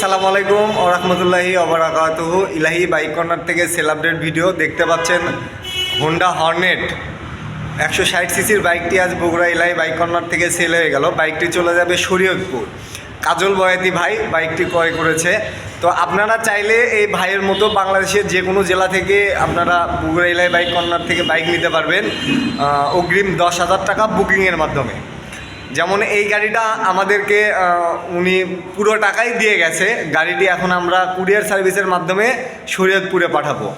আসসালামু আলাইকুম ও রহমতুল্লাহি অবরাকাতুহু ইলাহি বাইক কর্নার থেকে সেল আপডেট ভিডিও দেখতে পাচ্ছেন হোন্ডা হর্নেট। একশো ষাট সিসির বাইকটি আজ বগুড়া ইলাহি বাইক কর্নার থেকে সেল হয়ে গেল। বাইকটি চলে যাবে শরীয়তপুর। কাজল বয়াতি ভাই বাইকটি ক্রয় করেছে। তো আপনারা চাইলে এই ভাইয়ের মতো বাংলাদেশের যে কোনো জেলা থেকে আপনারা বগুড়া ইলাহি বাইক কর্নার থেকে বাইক নিতে পারবেন। অগ্রিম দশ হাজার টাকা বুকিংয়ের মাধ্যমে। যেমন এই গাড়িটা আমাদেরকে উনি পুরো টাকাই দিয়ে গেছে। গাড়িটি এখন আমরা কুরিয়ার সার্ভিসের মাধ্যমে শরীয়তপুরে পাঠাবো।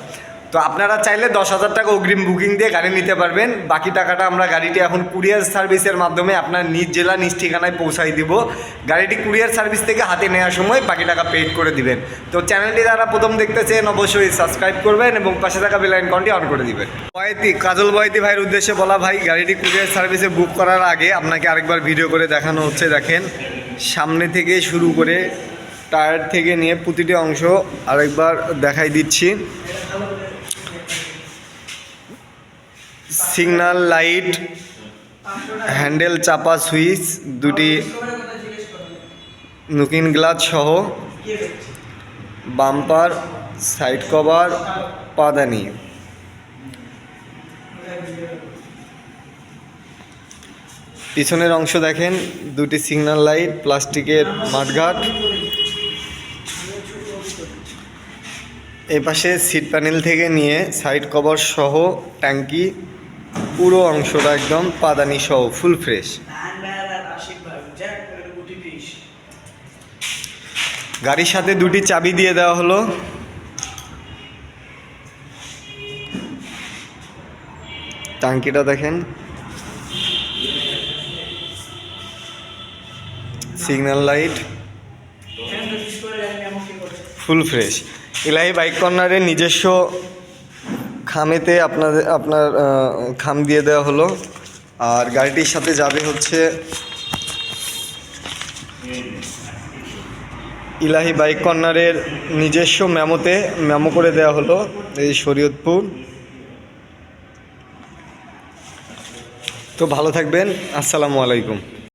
তো আপনারা চাইলে দশ হাজার টাকা অগ্রিম বুকিং দিয়ে গাড়ি নিতে পারবেন। বাকি টাকাটা আমরা গাড়িটি এখন কুরিয়ার সার্ভিসের মাধ্যমে আপনার নিজ জেলা, নিজ ঠিকানায় পৌঁছাই দিব। গাড়িটি কুরিয়ার সার্ভিস থেকে হাতে নেওয়ার সময় বাকি টাকা পেড করে দিবেন। তো চ্যানেলটি যারা প্রথম দেখতে দেখতেছেন, অবশ্যই সাবস্ক্রাইব করবেন এবং পাশে থাকা বেল আইকনটি অন করে দিবেন। বয়তি কাজল বয়তি ভাইয়ের উদ্দেশ্যে বলা ভাই, গাড়িটি কুরিয়ার সার্ভিসে বুক করার আগে আপনাকে আরেকবার ভিডিও করে দেখানো হচ্ছে, দেখেন। সামনে থেকে শুরু করে টায়ার থেকে নিয়ে প্রতিটি অংশ আরেকবার দেখাই দিচ্ছি। সিগন্যাল লাইট, হ্যান্ডেল চাপা সুইচ, দুটি নুকিন গ্লাস সহ বাম্পার, সাইড কভার, পাদানি। পিছনের অংশ দেখেন, দুটি সিগন্যাল লাইট, প্লাস্টিকের মাঠঘাট। এপাশে সিট প্যানেল থেকে নিয়ে সাইড কভার সহ ট্যাঙ্কি পুরো অংশটা একদম পাদানি সহ ফুল ফ্রেশ গাড়ির সাথে দুটি চাবি দিয়ে দেওয়া হলো। টাঙ্কিটা দেখেন। Signal light. Full fresh Ilahi bike কর্নারের নিজস্ব খামেতে আপনাদের আপনার খাম দিয়ে দেওয়া হলো। আর গাড়িটির সাথে যাবে হচ্ছে ইলাহি বাইক কর্নারের নিজস্ব মেমোতে মেমো করে দেওয়া হলো এই শরীয়তপুর। তো ভালো থাকবেন। আসসালামু আলাইকুম।